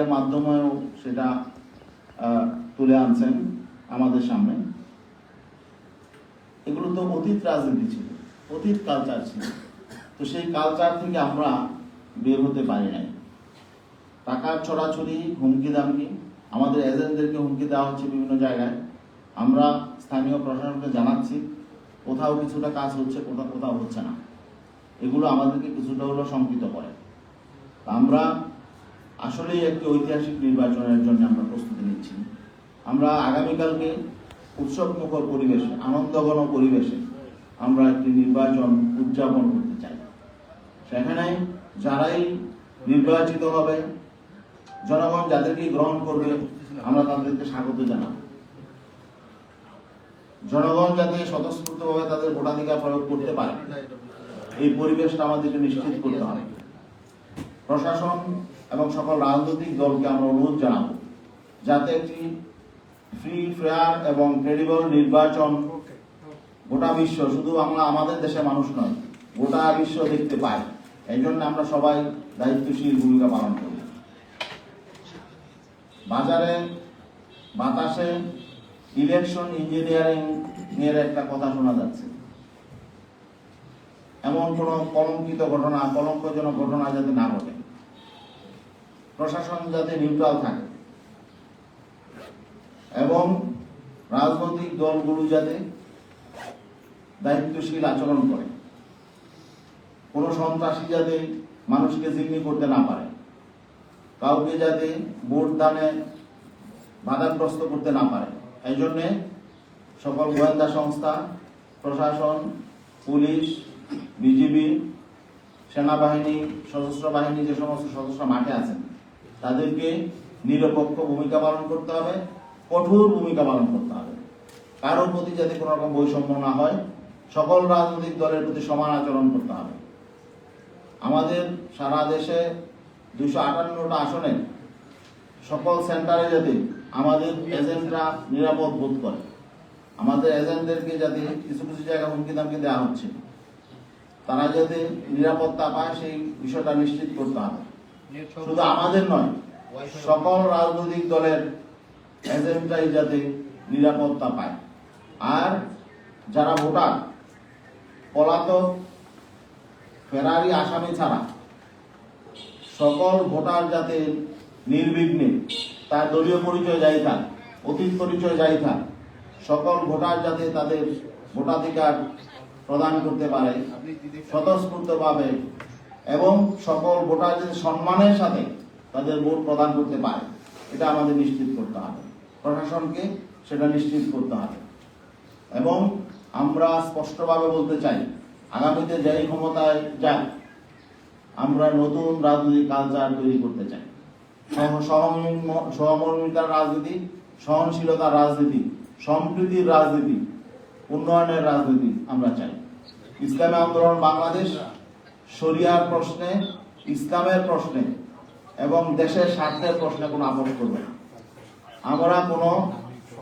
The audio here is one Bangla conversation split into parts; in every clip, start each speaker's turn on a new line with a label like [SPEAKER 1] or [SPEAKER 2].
[SPEAKER 1] এর মাধ্যমেও সেটা তুলে আনছেন আমাদের সামনে। এগুলো তো অতীত রাজনীতি ছিল, অতীত কালচার ছিল। তো সেই কালচার থেকে আমরা বের হতে পারি নাই। টাকার ছড়াছড়ি, হুমকি দামকি, আমাদের এজেন্টদেরকে হুমকি দেওয়া হচ্ছে বিভিন্ন জায়গায়। আমরা স্থানীয় প্রশাসনকে জানাচ্ছি, কোথাও কিছুটা কাজ হচ্ছে, কোথাও কোথাও হচ্ছে না। এগুলো আমাদেরকে কিছুটা হলেও শঙ্কিত করে। আমরা আসলেই একটি ঐতিহাসিক নির্বাচনের জন্য আমরা প্রস্তুতি নিচ্ছি। আমরা আগামীকালকে উৎসব মুখর পরিবেশে, আনন্দঘন পরিবেশে আমরা একটি নির্বাচন উদযাপন করতে চাই। সেখানে যারাই নির্বাচিত হবে, জনগণ যাদেরকে গ্রহণ করবে, আমরা তাদেরকে স্বাগত জানাব। জনগণ যাতে স্বতঃস্ফূর্তভাবে তাদের ভোটাধিকার প্রয়োগ করতে পারে, এই পরিবেশটা আমাদেরকে নিশ্চিত করতে হবে। প্রশাসন এবং সকল রাজনৈতিক দলকে আমরা অনুরোধ জানাব যাতে একটি ফ্রি ফেয়ার এবং ক্রেডিবল নির্বাচন গোটা বিশ্ব, শুধু আমরা আমাদের দেশের মানুষ নয়, গোটা বিশ্ব দেখতে পায়। এই জন্য আমরা সবাই দায়িত্বশীল ভূমিকা পালন করি। বাজারে বাতাসে ইলেকশন ইঞ্জিনিয়ারিং এর একটা কথা শোনা যাচ্ছে। এমন কোন কলঙ্কিত ঘটনা, কলঙ্কজনক ঘটনা যাতে না ঘটে। প্রশাসন যাতে নিউট্রাল থাকে। এবং রাজনৈতিক দলগুলো যাতে দায়িত্বশীল আচরণ করে। কোনো সন্ত্রাসী যাতে মানুষকে জিম্মি করতে না পারে। কাউকে যাতে ভোট দানে বাধাগ্রস্ত করতে না পারে। এই জন্যে সকল গোয়েন্দা সংস্থা, প্রশাসন, পুলিশ, বিজিবি, সেনাবাহিনী, সশস্ত্র বাহিনী যে সমস্ত সদস্য মাঠে আছেন তাদেরকে নিরপেক্ষ ভূমিকা পালন করতে হবে, কঠোর ভূমিকা পালন করতে হবে। কারোর প্রতি যাতে কোনো রকম বৈষম্য না হয়, সকল রাজনৈতিক দলের প্রতি সমান আচরণ করতে হবে। আমাদের সারা দেশে দুশো আটান্নটা আসনে সকল সেন্টারে যাতে আমাদের এজেন্টরা নিরাপদ বোধ করে। আমাদের এজেন্টদেরকে যাতে কিছু কিছু জায়গায় হুমকি দামকি দেওয়া হচ্ছে। তারা যাতে নিরাপত্তা পায় সেই বিষয়টা নিশ্চিত করতে হবে। শুধু আমাদের নয়, সকল রাজনৈতিক দলের এজেন্টরাই যাতে নিরাপত্তা পায়। আর যারা ভোটার, পলাতক, ফেরারি, আসামি ছাড়া সকল ভোটার যাতে নির্বিঘ্নে তার দলীয় পরিচয় যাই থাক, অতীত পরিচয় যাই থাক, সকল ভোটার যাতে তাদের ভোটাধিকার প্রদান করতে পারে, স্বতঃস্ফূর্তভাবে এবং সকল ভোটার যাতে সম্মানের সাথে তাদের ভোট প্রদান করতে পারে। এটা আমাদের নিশ্চিত করতে হবে। প্রশাসনকে সেটা নিশ্চিত করতে হবে। এবং আমরা স্পষ্টভাবে বলতে চাই, আগামীতে যেই ক্ষমতায় যাক আমরা নতুন রাজনৈতিক কালচার তৈরি করতে চাই। সহ- সহমর্ম- সহমর্মিতার রাজনীতি, সহনশীলতার রাজনীতি, সম্প্রীতির রাজনীতি, উন্নয়নের রাজনীতি আমরা চাই। ইসলামী আন্দোলন বাংলাদেশ শরিয়ার প্রশ্নে, ইসলামের প্রশ্নে এবং দেশের স্বার্থের প্রশ্নে কোনো আপোষ করবে না। আমরা কোনো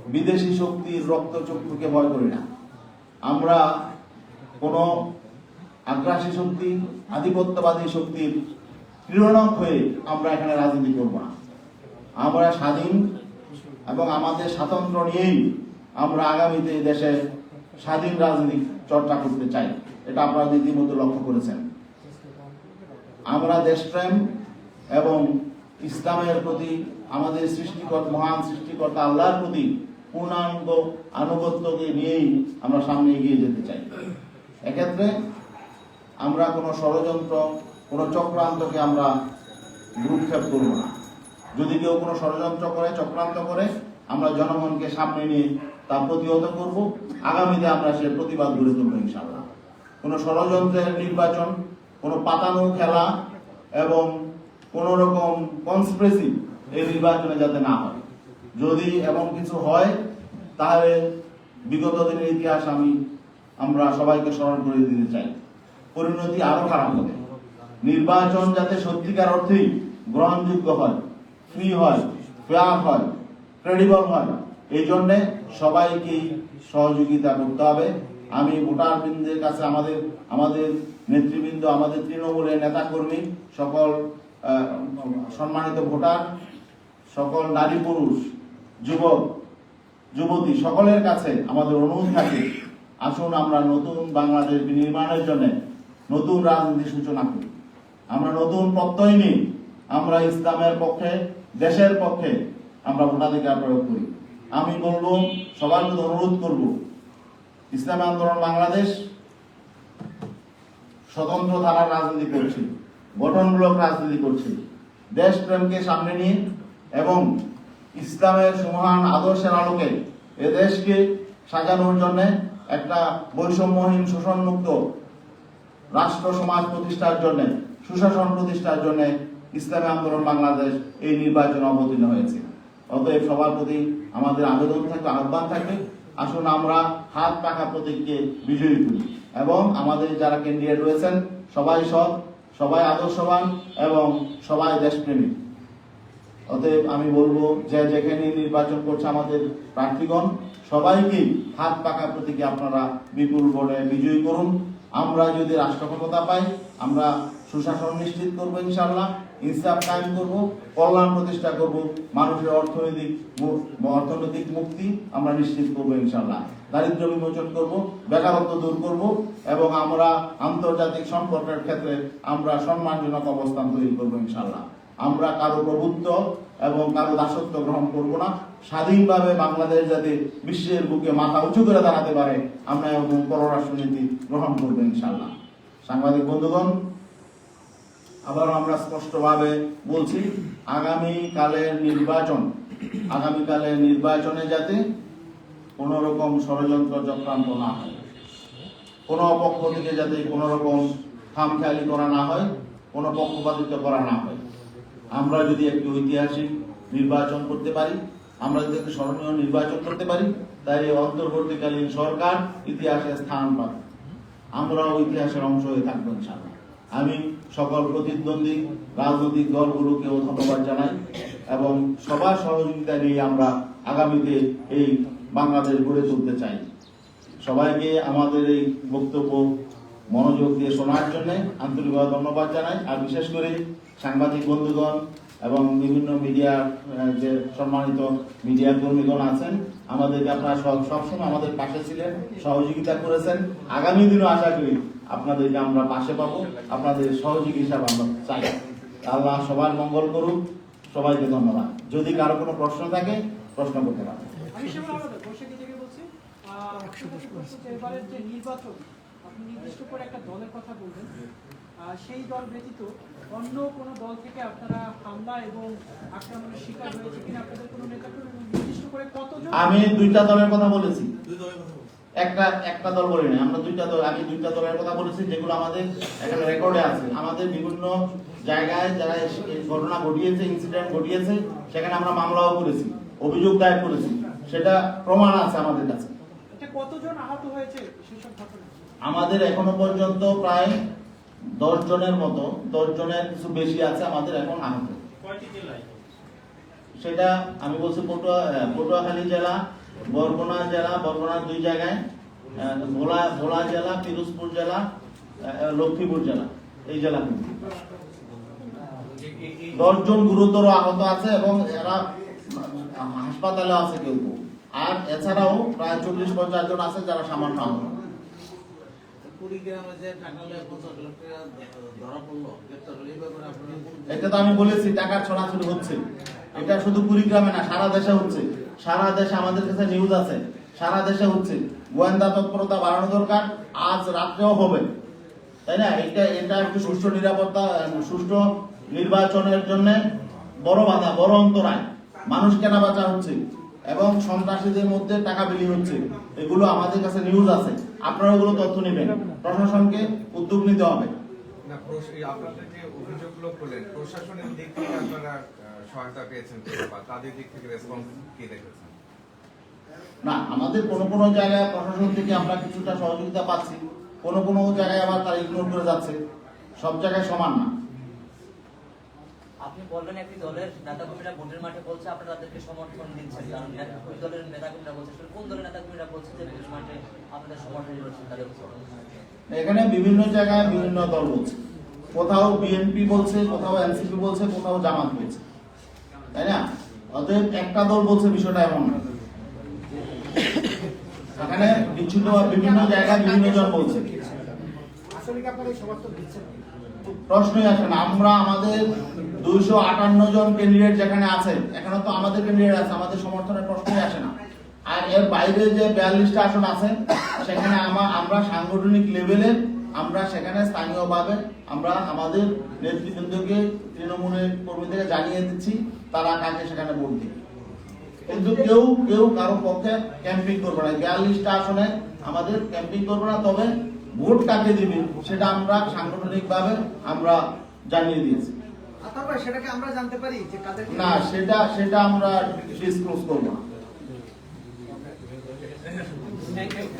[SPEAKER 1] বিদেশি শক্তির রক্তচক্ষুকে ভয় করি না। আমরা কোনো আগ্রাসী শক্তি, আধিপত্যবাদী শক্তির প্রেরণক হয়ে আমরা এখানে রাজনীতি করব না। আমরা স্বাধীন এবং আমাদের স্বাতন্ত্র্য নিয়েই আমরা আগামীতে দেশে স্বাধীন রাজনীতি চর্চা করতে চাই। এটা আপনারা রীতিমতো লক্ষ্য করেছেন। আমরা দেশপ্রেম এবং ইসলামের প্রতি আমাদের সৃষ্টিকর্তা, মহান সৃষ্টিকর্তা আল্লাহর প্রতি পূর্ণাঙ্গ আনুগত্যকে নিয়েই আমরা সামনে এগিয়ে যেতে চাই। এক্ষেত্রে আমরা কোনো ষড়যন্ত্র, কোনো চক্রান্তকে আমরা ভ্রুক্ষেপ করব না। যদি কেউ কোনো ষড়যন্ত্র করে, চক্রান্ত করে, আমরা জনগণকে সামনে নিয়ে তা প্রতিহত করব। আগামীতে আমরা সে প্রতিবাদ গড়ে তুলব ইনশাআল্লাহ। কোনো ষড়যন্ত্রের নির্বাচন কোনো পাতানো খেলা এবং কোন রকম কনস্পিরেসি এই নির্বাচনে যাতে না হয়। যদি এমন কিছু হয়, তাহলে বিগত দিনের ইতিহাস আমি, আমরা সবাইকে স্মরণ করে দিতে চাই। পরিণতি আরও খারাপ হবে। নির্বাচন যাতে সত্যিকার অর্থেই গ্রহণযোগ্য হয় ফ্রি হয় ফেয়ার হয় ক্রেডিবল হয়, এই জন্যে সবাইকেই সহযোগিতা করতে হবে। আমি ভোটার বৃন্দের কাছে আমাদের আমাদের নেতৃবৃন্দ, আমাদের তৃণমূলের নেতাকর্মী, সকল সম্মানিত ভোটার, সকল নারী পুরুষ, যুবক, যুবতী, সকলের কাছে আমাদের অনুরোধ থাকে, আসুন আমরা নতুন বাংলাদেশ নির্মাণের জন্য নতুন রাজনীতি সূচনা করি। আমরা নতুন প্রত্যয় নিই, আমরা ইসলামের পক্ষে, দেশের পক্ষে আমরা ভোটাধিকার প্রয়োগ করি। আমি বলব, সবার অনুরোধ করব, ইসলাম আন্দোলন বাংলাদেশ স্বতন্ত্র ধারার রাজনীতি করছে, গঠনমূলক রাজনীতি করছে। দেশপ্রেমকে সামনে নিয়ে এবং ইসলামের সুমহান আদর্শের আলোকে এ দেশকে সাজানোর জন্য একটা বৈষম্যহীন শোষণমুক্ত রাষ্ট্র সমাজ প্রতিষ্ঠার জন্য, সুশাসন প্রতিষ্ঠার জন্য ইসলামী আন্দোলন বাংলাদেশ এই নির্বাচনে অবতীর্ণ হয়েছে। অতএব সবার প্রতি আমাদের আবেদন থাকবে, আহ্বান থাকবে, আসুন আমরা হাত পাখা প্রতীককে বিজয়ী করি। এবং আমাদের যারা ক্যান্ডিডেট রয়েছেন, সবাই সৎ, সবাই আদর্শবান এবং সবাই দেশপ্রেমিক। অতএব আমি বলব, যে যেখানে নির্বাচন করছে আমাদের প্রার্থীগণ, সবাইকে হাত পাকা প্রতীকে আপনারা বিপুল ভোটে বিজয়ী করুন। আমরা যদি রাষ্ট্র পাই, আমরা সুশাসন নিশ্চিত করব ইনশাল্লাহ ইনসাফ কায়েম করব, কল্যাণ প্রতিষ্ঠা করব, মানুষের অর্থনৈতিক অর্থনৈতিক মুক্তি আমরা নিশ্চিত করব ইনশাল্লাহ দারিদ্র বিমোচন করব, বেকারত্ব দূর করব, এবং আমরা আন্তর্জাতিক সম্পর্কের ক্ষেত্রে আমরা সম্মানজনক অবস্থান তৈরি করব ইনশাল্লাহ আমরা কারও প্রভুত্ব এবং কারও দাসত্ব গ্রহণ করব না স্বাধীনভাবে বাংলাদেশ যাতে বিশ্বের বুকে মাথা উঁচু করে দাঁড়াতে পারে, আমরা এবং পররাষ্ট্রনীতি গ্রহণ করব ইনশাল্লাহ সাংবাদিক বন্ধুগণ আবার আমরা স্পষ্টভাবে বলছি আগামী কালের নির্বাচন আগামী কালের নির্বাচনে যাতে কোনো রকম ষড়যন্ত্র চক্রান্ত না হয়, কোনো পক্ষ থেকে যাতে কোনো রকম খামখেয়ালি করা না হয়, কোনো পক্ষপাতিত্ব করা না হয়। আমরা যদি একটি ঐতিহাসিক নির্বাচন করতে পারি আমরা যদি স্মরণীয় নির্বাচন করতে পারি তাই অন্তর্বর্তীকালীন সরকার ইতিহাসে স্থান পাবে। আমরাও ইতিহাসের অংশ হয়ে থাকব ইনশাআল্লাহ। আমি সকল প্রতিদ্বন্দ্বী রাজনৈতিক দলগুলোকেও ধন্যবাদ জানাই এবং সবার সহযোগিতা নিয়ে আমরা আগামীতে এই বাংলাদেশ গড়ে তুলতে চাই। সবাইকে আমাদের এই বক্তব্য মনোযোগ দিয়ে শোনার জন্য আন্তরিকভাবে ধন্যবাদ জানাই। আর বিশেষ করে সাংবাদিক বন্ধুগণ এবং বিভিন্ন মিডিয়া যে সম্মানিত মিডিয়া কর্মীগণ আছেন আমাদেরকে আপনারা সব সবসময় আমাদের পাশে ছিলেন সহযোগিতা করেছেন। আগামী দিনও আশা করি আপনাদেরকে আমরা পাশে পাবো আপনাদের সহযোগী হিসাবে আমরা চাই। আল্লাহ সবার মঙ্গল করুক সবাইকে ধন্যবাদ। যদি কারও কোনো প্রশ্ন থাকে প্রশ্ন করতে পারেন।
[SPEAKER 2] নির্বাচন আপনি নির্দিষ্ট করে একটা দলের কথা বলবেন সেই দল ব্যতীত অন্য কোনো দল থেকে আপনারা হামলা এবং আক্রমণের শিকার হয়েছে কিনা আপনাদের কোনো নেতা নির্দিষ্ট করে কতজন?
[SPEAKER 1] আমি দুইটা দলের কথা বলেছি। একটা একটা দল বলিনি আমরা দুইটা দল আমি দুইটা দলের কথা বলেছি যেগুলো আমাদের এখানে রেকর্ডে আছে। আমাদের বিভিন্ন জায়গায় যারা ঘটনা ঘটিয়েছে ইনসিডেন্ট ঘটিয়েছে সেখানে আমরা মামলাও করেছি অভিযোগ দায়ের করেছি। সেটা প্রমাণ আছে আমাদের কাছে।
[SPEAKER 2] কতজন আহত হয়েছে
[SPEAKER 1] আমাদের এখনও পর্যন্ত প্রায় দশ জনের মতো দশ জনের কিছু বেশি আছে আমাদের এখন আহত সেটা আমি বলছি পটুয়া পটুয়াখালী জেলা বরগুনা জেলা বরগুনার দুই জায়গায় ভোলা ভোলা জেলা পিরোজপুর জেলা লক্ষ্মীপুর জেলা এই জেলা দশজন গুরুতর আহত আছে এবং এরা হাসপাতালে আছে কেউ কেউ। আর এছাড়াও প্রায় চল্লিশ পঞ্চাশ জন আছে যারা সামান্য আহত। এটা তো আমি বলেছি, টাকার ছড়াছড়ি হচ্ছে। এটা শুধু কুড়িগ্রামে না, সারা দেশে হচ্ছে। সারা দেশে আমাদের কাছে নিউজ আছে, সারা দেশে হচ্ছে। গোয়েন্দা তৎপরতা বাড়ানো দরকার, আজ রাত্রেও হবে। তাই না? এটা এটা একটু সুষ্ঠু নিরাপত্তা সুষ্ঠু নির্বাচনের জন্য বড় বাধা, বড় অন্তরায়। মানুষ কেনা বেচা হচ্ছে এবং সন্ত্রাসীদের মধ্যে টাকা বিলি হচ্ছে। এগুলো আমাদের কাছে নিউজ আছে। আপনারা ওগুলো তথ্য নেবেন। প্রশাসনকে উদ্যোগ নিতে হবে।
[SPEAKER 3] না আপনাদের যে অভিযোগগুলো করলেন প্রশাসনের দিক থেকে আপনারা সহায়তা পেয়েছেন বা তাদের দিক থেকে রেসপন্স কি দেখেছেন?
[SPEAKER 1] না আমাদের কোনো কোনো জায়গায় প্রশাসন থেকে আমরা কিছুটা সহযোগিতা পাচ্ছি। কোনো কোনো জায়গায় আবার তারা ইগনোর করে যাচ্ছে। সব জায়গায় সমান না।
[SPEAKER 4] আপনি বললেন একটি দলের নেতাকর্মীরা ভোটের মাঠে বলছে আপনারা তাদেরকে সমর্থন দিচ্ছেন। কারণ নেতা- ওই দলের নেতাকর্মীরা বলছে কোন দলের নেতাকর্মীরা বলছে যে
[SPEAKER 1] এখানে বিভিন্ন জায়গায় বিভিন্ন দল বলছে। কোথাও বিএনপি বলছে, কোথাও এনসিপি বলছে, কোথাও জামাত বলছে তাই না? অতএব একটা দল বলছে, বিষয়টা এমন না। এখানে বিচ্ছুন্ন বিভিন্ন জায়গায় বিভিন্ন জন বলছে। প্রশ্নই আসে না। আমরা আমাদের দুইশো আটান্ন জন ক্যান্ডিডেট যেখানে আছেন, এখানে তো আমাদের ক্যান্ডিডেট আছে, আমাদের সমর্থনের প্রশ্নই আসে এর বাইরে যে বিয়াল্লিশটা আসন আছে সেখানে আমা- আমরা সাংগঠনিক লেভেলে আমরা সেখানে স্থানীয়ভাবে আমরা আমাদের নেতৃবৃন্দকে তৃণমূলের কর্মীদেরকে জানিয়ে দিচ্ছি তারা কাকে সেখানে ভোট দিবে। কিন্তু কেউ কেউ কারও পক্ষে ক্যাম্পিং করবে না। বিয়াল্লিশটা আসনে আমাদের ক্যাম্পিং করবে না তবে ভোট কাকে দিবে সেটা আমরা সাংগঠনিক ভাবে আমরা জানিয়ে দিয়েছি।
[SPEAKER 2] সেটাকে আমরা জানতে পারি
[SPEAKER 1] না সেটা সেটা আমরা ডিসক্লোজ করব না। Thank you.